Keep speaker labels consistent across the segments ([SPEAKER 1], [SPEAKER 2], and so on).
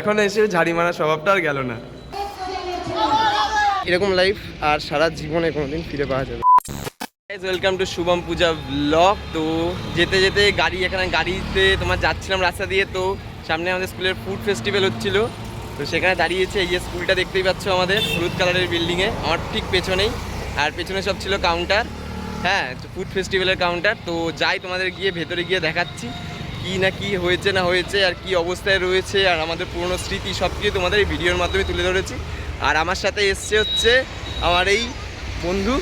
[SPEAKER 1] এখন এসে ঝাড়ি মারা স্বভাবটা আর গেল না। এরকম লাইফ আর সারা জীবনে কোনোদিন ফিরে পাওয়া যাবে welcome to Shubham Puja blog তো যেতে যেতে গাড়ি এখানে গাড়িতে তোমার যাচ্ছিলাম রাস্তা দিয়ে তো সামনে আমাদের স্কুলের ফুড ফেস্টিভ্যাল হচ্ছিল। তো সেখানে দাঁড়িয়েছে এই যে স্কুলটা দেখতেই পাচ্ছ আমাদের হলুদ কালারের বিল্ডিংয়ে আমার ঠিক পেছনেই আর পেছনে সব ছিল কাউন্টার হ্যাঁ ফুড ফেস্টিভ্যালের কাউন্টার তো যাই তোমাদের গিয়ে ভেতরে গিয়ে দেখাচ্ছি। কি না কি হয়েছে না হয়েছে, আর কি অবস্থায় রয়েছে, আর আমাদের পুরনো স্মৃতি সব কিছু তোমাদের এই ভিডিওর মাধ্যমে তুলে ধরেছি। আর আমার সাথে এসছে হচ্ছে আমার এই বন্ধু।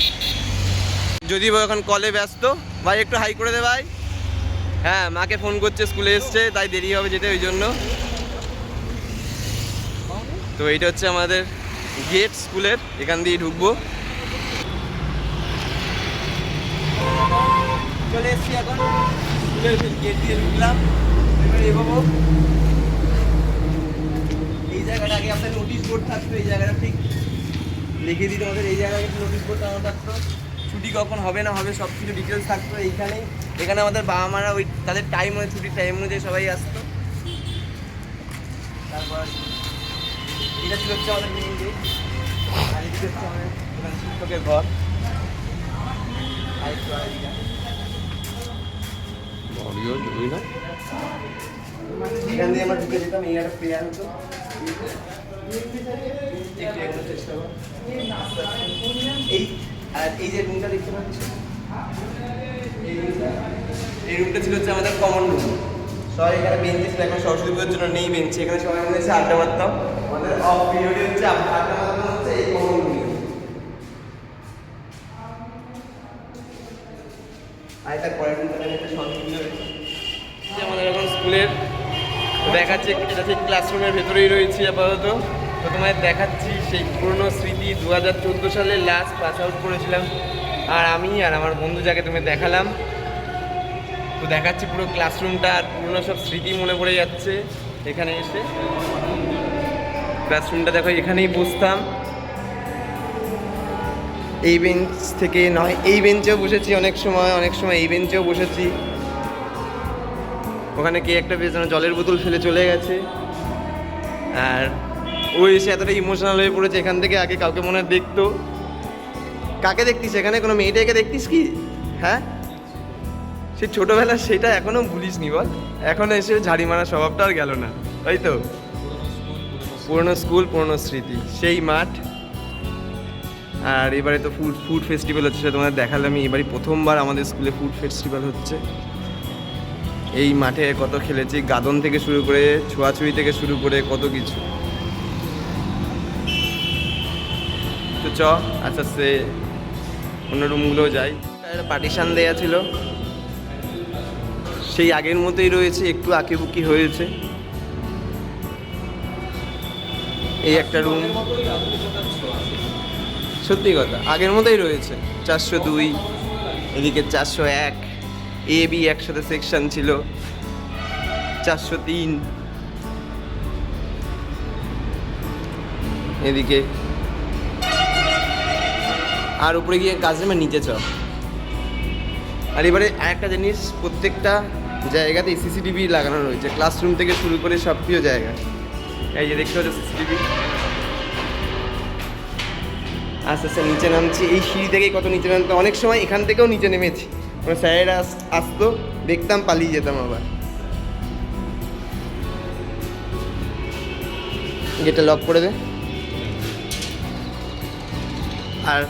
[SPEAKER 1] যদি এখন কলে ব্যস্ত, ভাই একটু হাই করে দে ভাই। হ্যাঁ মাকে ফোন করছে স্কুলে এসছে, তাই দেরি হবে যেতে ওই জন্য। তো এইটা হচ্ছে আমাদের গেট স্কুলের এখান দিয়ে ঢুকবো। চলে এসছি এখন। এই জায়গাটা আগে নোটিশ বোর্ড থাকতো, এই জায়গাটা ঠিক এই জায়গায় নোটিশ ছুটি কখন হবে না হবে সব কিছু ডিটেলস থাকতো এইখানে। এখানে আমাদের বাবা মারা ওই তাদের টাইম হয় ছুটির টাইম অনুযায়ী সবাই আসতো। তারপর এটা ছিল হচ্ছে আমাদের মেইন গেট আর এদিকে হচ্ছে আমাদের শিক্ষকের ঘর। এগোনোর চেষ্টা করো। এই যে রুমটা দেখতে পাচ্ছ? এই রুমটা ছিল হচ্ছে আমাদের কমন রুম সবাই এখানে বেঞ্চে ছিল, এখন সরস্বতী পুজোর জন্য নেই বেঞ্চে এখানে সবাই মিলে আড্ডা মারতাম। আমাদের অফ পিরিয়ডে হচ্ছে আড্ডা দেখাচ্ছে এটা ঠিক ক্লাসরুমের ভেতরেই রয়েছি আপাতত। তো তোমায় দেখাচ্ছি সেই পুরনো স্মৃতি দু হাজার চোদ্দ সালে লাস্ট পাস আউট করেছিলাম। আর আমি আর আমার বন্ধু যাকে তুমি দেখালাম, তো দেখাচ্ছি পুরো ক্লাসরুমটা আর পুরনো সব স্মৃতি মনে পড়ে যাচ্ছে এখানে এসে। ক্লাসরুমটা দেখো, এখানেই বসতাম। এই বেঞ্চ থেকে নয়, এই বেঞ্চেও বসেছি অনেক সময় অনেক সময় এই বেঞ্চেও বসেছি। ওখানে কে একটা বেশ যেন জলের বোতল ফেলে চলে গেছে। আর ও এসে এতটা ইমোশনাল হয়ে পড়েছে, এখান থেকে আগে কাউকে মনে হয় দেখতো। কাকে দেখতিস এখানে? কোনো মেয়েটাকে দেখতিস কি? হ্যাঁ? সে ছোটোবেলার সেটা এখনও ভুলিস নি বল। এখন এসে ঝাড়ি মারা স্বভাবটা আর গেল না, তাই তো? পুরনো স্কুল, পুরনো স্মৃতি, সেই মাঠ। আর এবারে তো ফুড ফুড ফেস্টিভ্যাল হচ্ছে সেটা তোমাদের দেখালাম এবারই প্রথমবার আমাদের স্কুলে ফুড ফেস্টিভ্যাল হচ্ছে। এই মাঠে কত খেলেছি, গাদন থেকে শুরু করে ছোঁয়াছুঁয়ি থেকে শুরু করে কত কিছু। তো চ, আস্তে আস্তে অন্য রুমগুলো যাই। একটা পার্টিশান দেয়া ছিল। সেই আগের মতোই রয়েছে, একটু আঁকিবুকি হয়েছে। এই একটা রুম সত্যি কথা, আগের মতোই রয়েছে। চারশো দুই, এদিকে চারশো এক। এ বি একসাথে সেকশন ছিল। চারশো তিন। এদিকে। আর উপরে গিয়ে কাজেমা নিচে চ আর এবারে একটা জিনিস, প্রত্যেকটা জায়গাতে সিসিটিভি লাগানো রয়েছে। ক্লাসরুম থেকে শুরু করে সব কিছু জায়গা। এই যে দেখতে পাচ্ছ সিসিটিভি আস্তে আস্তে নিচে নামছি। এই সিঁড়ি থেকেই কত নিচে নামতো অনেক সময় এখান থেকেও নিচে নেমেছি। মানে স্যারেরা আস- আসতো, দেখতাম পালিয়ে যেতাম আবার। গেটটা লক করে দে। আর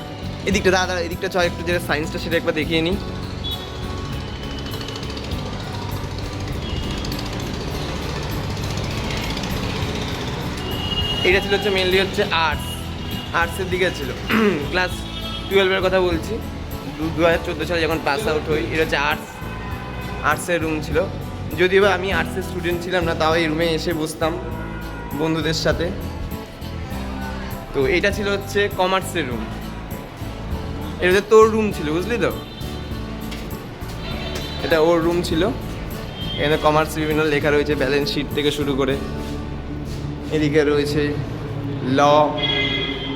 [SPEAKER 1] এদিকটা দাদা এদিকটা চ, একটু যেটা সায়েন্সটা সেটা একবার দেখিয়ে নিই। এটা ছিল হচ্ছে মেনলি হচ্ছে আর্টস আর্টসের দিকে ছিল। ক্লাস টুয়েলভের কথা বলছি। দু হাজার চোদ্দ সালে যখন পাস আউট হই এটা হচ্ছে আর্টস আর্টসের রুম ছিল। যদিও বা আমি আর্টসের স্টুডেন্ট ছিলাম না, তাও এই রুমে এসে বসতাম বন্ধুদের সাথে। তো এটা ছিল হচ্ছে কমার্সের রুম এটা হচ্ছে তোর রুম ছিল, বুঝলি তো? এটা ওর রুম ছিল। এখানে কমার্স বিভিন্ন লেখা রয়েছে ব্যালেন্স শিট থেকে শুরু করে। এদিকে রয়েছে ল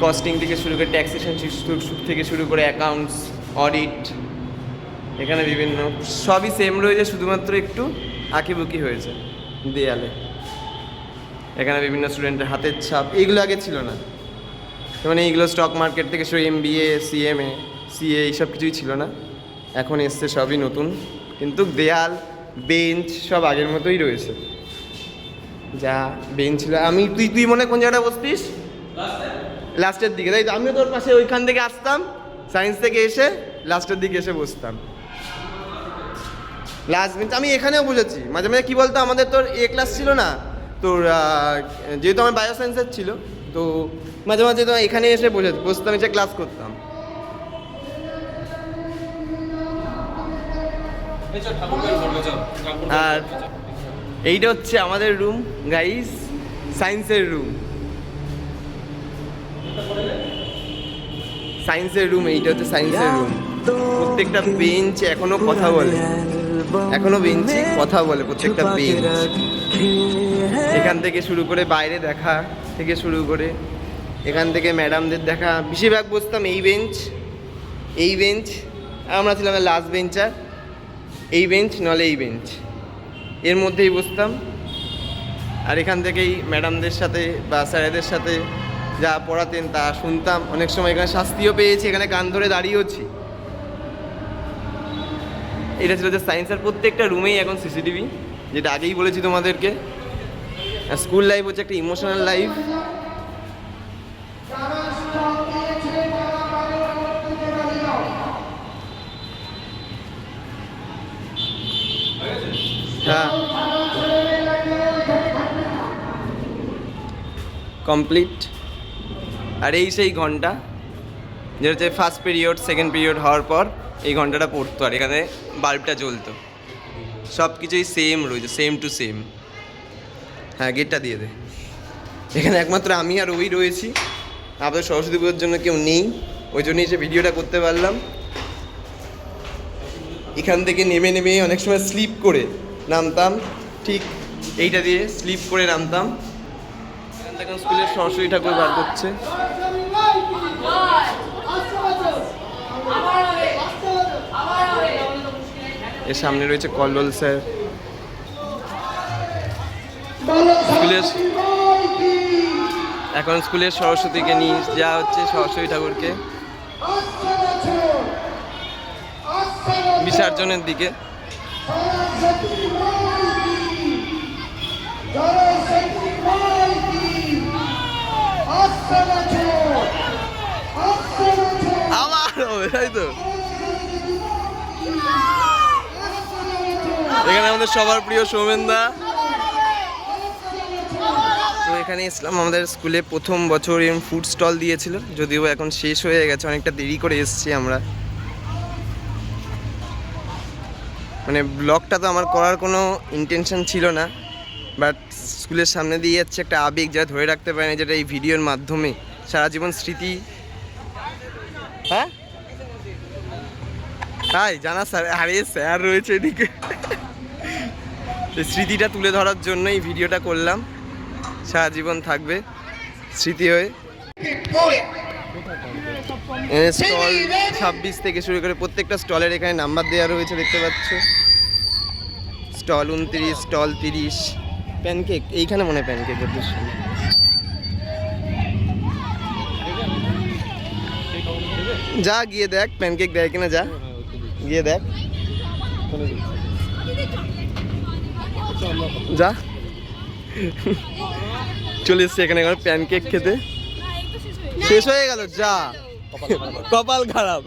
[SPEAKER 1] কস্টিং থেকে শুরু করে ট্যাক্সেশন থেকে শুরু করে অ্যাকাউন্টস অডিট। এখানে বিভিন্ন সবই সেম রয়েছে শুধুমাত্র একটু আঁকিবুকি হয়েছে দেয়ালে। এখানে বিভিন্ন স্টুডেন্টের হাতের ছাপ এইগুলো আগে ছিল না। মানে এইগুলো স্টক মার্কেট থেকে শুরু M B A CMA CA এইসব কিছুই ছিল না। এখন এসছে সবই নতুন। কিন্তু দেয়াল বেঞ্চ সব আগের মতোই রয়েছে। যা বেঞ্চ ছিল। আমি তুই তুই মনে হয় কোন জায়গাটা বসতিস? লাস্টের দিকে। তাই তো আমিও তোর পাশে ওইখান থেকে আসতাম সায়েন্স থেকে এসে লাস্টের দিকে এসে বসতাম। লাস্ট বেঞ্চ আমি এখানেও বসেছি মাঝে মাঝে কী বলতো, আমাদের তোর এ ক্লাস ছিল না, তোর যেহেতু আমার বায়ো সায়েন্সের ছিল, তো মাঝে মাঝে তো এখানে এসে বসে, বসতাম, এসে ক্লাস করতাম। আর এইটা হচ্ছে আমাদের রুম গাইস সায়েন্সের রুম সায়েন্সের রুম এইটা হচ্ছে সায়েন্সের রুম প্রত্যেকটা বেঞ্চ এখনও কথা বলে। এখনও বেঞ্চে কথা বলে, প্রত্যেকটা বেঞ্চ এখান থেকে শুরু করে বাইরে দেখা থেকে শুরু করে, এখান থেকে ম্যাডামদের দেখা। বেশিরভাগ বসতাম এই বেঞ্চ এই বেঞ্চ আমরা ছিলাম লাস্ট বেঞ্চার এই বেঞ্চ নলে এই বেঞ্চ এর মধ্যেই বসতাম। আর এখান থেকেই ম্যাডামদের সাথে বা স্যারেদের সাথে যা পড়াতেন তা শুনতাম। অনেক সময় এখানে শাস্তিও পেয়েছি, এখানে কান ধরে দাঁড়িয়েওছি। এটা ছিল যে সায়েন্সের প্রত্যেকটা রুমেই এখন সিসিটিভি যেটা আগেই বলেছি তোমাদেরকে। স্কুল লাইফ হচ্ছে একটা ইমোশনাল লাইফ কমপ্লিট আর এই সেই ঘণ্টা, যেটা হচ্ছে ফার্স্ট পিরিয়ড সেকেন্ড পিরিয়ড হওয়ার পর। এই ঘন্টাটা পড়তো আর এখানে বাল্বটা জ্বলতো। সব কিছুই সেম রয়েছে সেম টু সেম হ্যাঁ গেটটা দিয়ে দে। এখানে একমাত্র আমি আর ওই রয়েছি। আপনাদের সরস্বতী পুজোর জন্য কেউ নেই। ওই জন্যই এসে ভিডিওটা করতে পারলাম। এখান থেকে নেমে নেমে অনেক সময় স্লিপ করে নামতাম। ঠিক এইটা দিয়ে স্লিপ করে নামতাম। এখান থেকে স্কুলের সরস্বতী ঠাকুর বার করছে। এর সামনে রয়েছে কল্লোল স্যার। স্কুলের এখন স্কুলের সরস্বতীকে নিয়ে যা হচ্ছে সরস্বতী ঠাকুরকে। বিসর্জনের দিকে। আমার তাই তো? এখানে আমাদের সবার প্রিয় সৌমেন দা। তো এখানে ইসলাম আমাদের স্কুলে প্রথম বছর এরকম ফুড স্টল দিয়েছিল, যদিও এখন শেষ হয়ে গেছে, অনেকটা দেরি করে এসেছি আমরা। মানে ব্লগটা তো আমার করার কোনো ইন্টেনশন ছিল না বাট স্কুলের সামনে দিয়ে যাচ্ছে একটা আবেগ যা ধরে রাখতে পারেনি, যেটা এই ভিডিওর মাধ্যমে সারা জীবন স্মৃতি। হ্যাঁ? তাই জানা স্যার, আরে স্যার রয়েছে এদিকে। স্মৃতিটা তুলে ধরার জন্যই ভিডিওটা করলাম। সারা জীবন থাকবে স্মৃতি হয়ে। স্টল ছাব্বিশ থেকে শুরু করে প্রত্যেকটা স্টলের এখানে নাম্বার দেওয়া রয়েছে, দেখতে পাচ্ছ। স্টল উনত্রিশ, স্টল তিরিশ। প্যানকেক, এইখানে মনে হয় প্যানকেক যা গিয়ে দেখ, প্যানকেক দেয় কিনা, যা। গিয়ে দেখ। যা। চলে এসছে এখানে এখন প্যানকেক খেতে। শেষ হয়ে গেল, যা। কপাল খারাপ।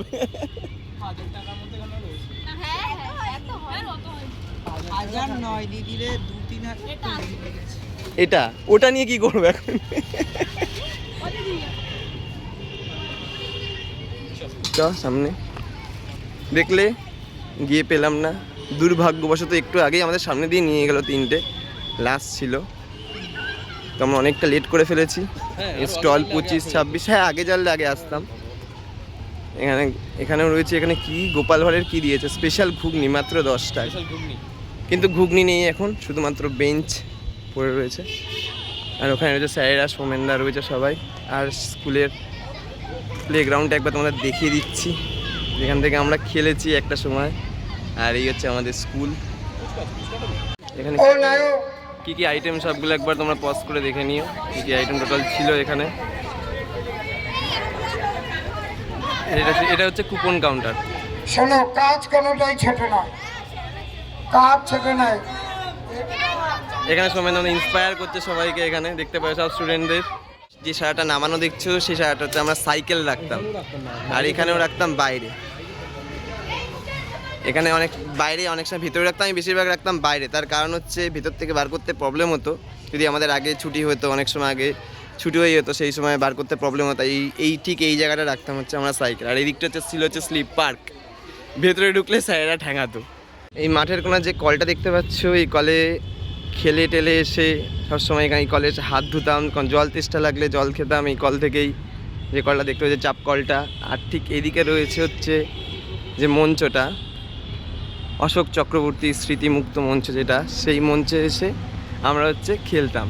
[SPEAKER 1] এটা, ওটা নিয়ে কি করব এখন? সামনে। দেখলে, গিয়ে পেলাম না। দুর্ভাগ্যবশত একটু আগেই আমাদের সামনে দিয়ে নিয়ে গেল তিনটে। লাস্ট ছিল। তো আমরা অনেকটা লেট করে ফেলেছি। স্টল পঁচিশ ছাব্বিশ হ্যাঁ আগে জানলে আগে আসতাম। এখানে এখানেও রয়েছে এখানে কি গোপাল ভাঁড়ের কি দিয়েছে? স্পেশাল ঘুগনি মাত্র দশটায় কিন্তু ঘুগনি নেই এখন শুধুমাত্র বেঞ্চ পড়ে রয়েছে। আর ওখানে রয়েছে স্যারেরা সোমেনদা রয়েছে সবাই। আর স্কুলের প্লেগ্রাউন্ডটা একবার তোমাদের দেখিয়ে দিচ্ছি। যেখান থেকে আমরা খেলেছি একটা সময়। আর এই হচ্ছে আমাদের স্কুল। এখানে কি কি আইটেম সবগুলো একবার তোমরা পজ করে দেখে নিও। কি কি আইটেম টোটাল ছিল এখানে? এটা এটা হচ্ছে কুপন কাউন্টার
[SPEAKER 2] শোনো কাজ কোনোটাই ছোট নয় কাজ ছোট নয়
[SPEAKER 1] এখানে সময় আমরা ইন্সপায়ার করছে সবাইকে এখানে। দেখতে পাই সব স্টুডেন্টদের যে সারাটা নামানো দেখছ সেই সারাটা হচ্ছে আমরা সাইকেল রাখতাম। আর এখানেও রাখতাম বাইরে। এখানে অনেক বাইরে অনেক সময় ভিতরে রাখতাম, আমি বেশিরভাগ রাখতাম বাইরে। তার কারণ হচ্ছে ভিতর থেকে বার করতে প্রবলেম হতো। যদি আমাদের আগে ছুটি হতো, অনেক সময় আগে ছুটি হয়ে যেত, সেই সময় বার করতে প্রবলেম হতো। এই এই ঠিক এই জায়গাটা রাখতাম হচ্ছে আমরা সাইকেল আর এই দিকটা হচ্ছে ছিল হচ্ছে স্লিপ পার্ক ভেতরে ঢুকলে স্যারেরা ঠেঙাতো। এই মাঠের কোনার যে কলটা দেখতে পাচ্ছ, এই কলে খেলে টেলে এসে সবসময় এখানে এই কলে এসে হাত ধুতাম জল তেষ্টা লাগলে জল খেতাম। এই কল থেকেই যে কলটা দেখতে পাচ্ছি চাপ কলটা। আর ঠিক এদিকে রয়েছে হচ্ছে যে মঞ্চটা। অশোক চক্রবর্তী স্মৃতিমুক্ত মঞ্চ যেটা, সেই মঞ্চে এসে আমরা হচ্ছে খেলতাম।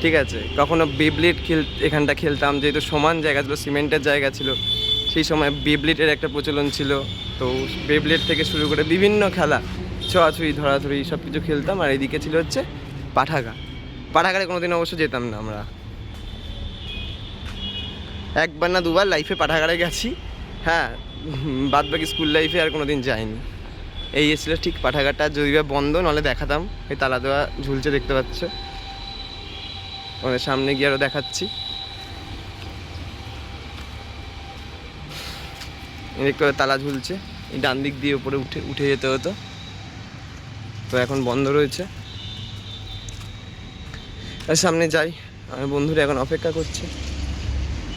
[SPEAKER 1] ঠিক আছে? কখনো বেবলেট খেল, এখানটা খেলতাম, যেহেতু সমান জায়গা ছিল, সিমেন্টের জায়গা ছিল, সেই সময় বেবলেটের একটা প্রচলন ছিল। তো বেবলেট থেকে শুরু করে বিভিন্ন খেলা, ছোঁয়াছুঁই, ধরাধরি সব কিছু খেলতাম। আর এদিকে ছিল হচ্ছে পাঠাগা। পাঠাগারে কোনোদিন অবশ্য যেতাম না আমরা। একবার না দুবার লাইফে পাঠাগারে গেছি। হ্যাঁ বাদ বাকি স্কুল লাইফে আর কোনোদিন যাইনি। এই এসেছিল ঠিক পাঠাগারটা। যদি বা বন্ধ নাহলে দেখাতাম। এই তালা দেওয়া ঝুলছে, দেখতে পাচ্ছ? ওদের সামনে গিয়ে আরও দেখাচ্ছি। দেখতে তালা ঝুলছে। এই ডান দিক দিয়ে উপরে উঠে উঠে যেতে হতো। তো এখন বন্ধ রয়েছে। আর সামনে যাই। আমার বন্ধুরা এখন অপেক্ষা করছে।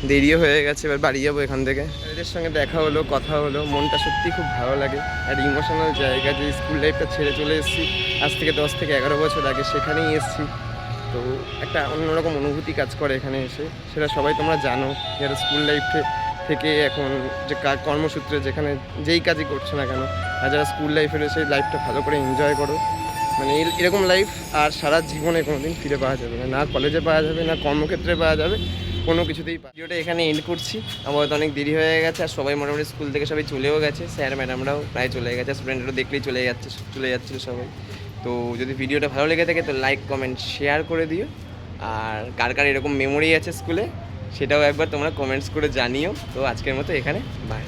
[SPEAKER 1] দেরিও হয়ে গেছে, এবার বাড়ি যাব এখান থেকে। এদের সঙ্গে দেখা হলো, কথা হলো, মনটা সত্যি খুব ভালো লাগে। আর ইমোশনাল জায়গা, যে স্কুল লাইফটা ছেড়ে চলে এসেছি, আজ থেকে দশ থেকে এগারো বছর আগে সেখানেই এসেছি। তো একটা অন্যরকম অনুভূতি কাজ করে এখানে এসে। সেটা সবাই তোমরা জানো, যারা স্কুল লাইফে থেকে এখন যে কর্মসূত্রে যেখানে যেই কাজই করছ না কেন, আর যারা স্কুল লাইফের সেই লাইফটা ভালো করে এনজয় করো মানে এর- এরকম লাইফ আর সারা জীবনে কোনোদিন ফিরে পাওয়া যাবে না। না কলেজে পাওয়া যাবে, না কর্মক্ষেত্রে পাওয়া যাবে কোনো কিছুতেই ভিডিওটা এখানে এন্ড করছি। আমার তো অনেক দেরি হয়ে গেছে, আর সবাই মোটামুটি স্কুল থেকে সবাই চলেও গেছে। স্যার ম্যাডামরাও প্রায় চলে গেছে স্টুডেন্টরাও দেখলেই চলে যাচ্ছে, চলে যাচ্ছিল সবাই। তো যদি ভিডিওটা ভালো লেগে থাকে, তো লাইক কমেন্ট শেয়ার করে দিও। আর কার কার এরকম মেমোরি আছে স্কুলে সেটাও একবার তোমরা কমেন্টস করে জানিও। তো আজকের মতো এখানে বাই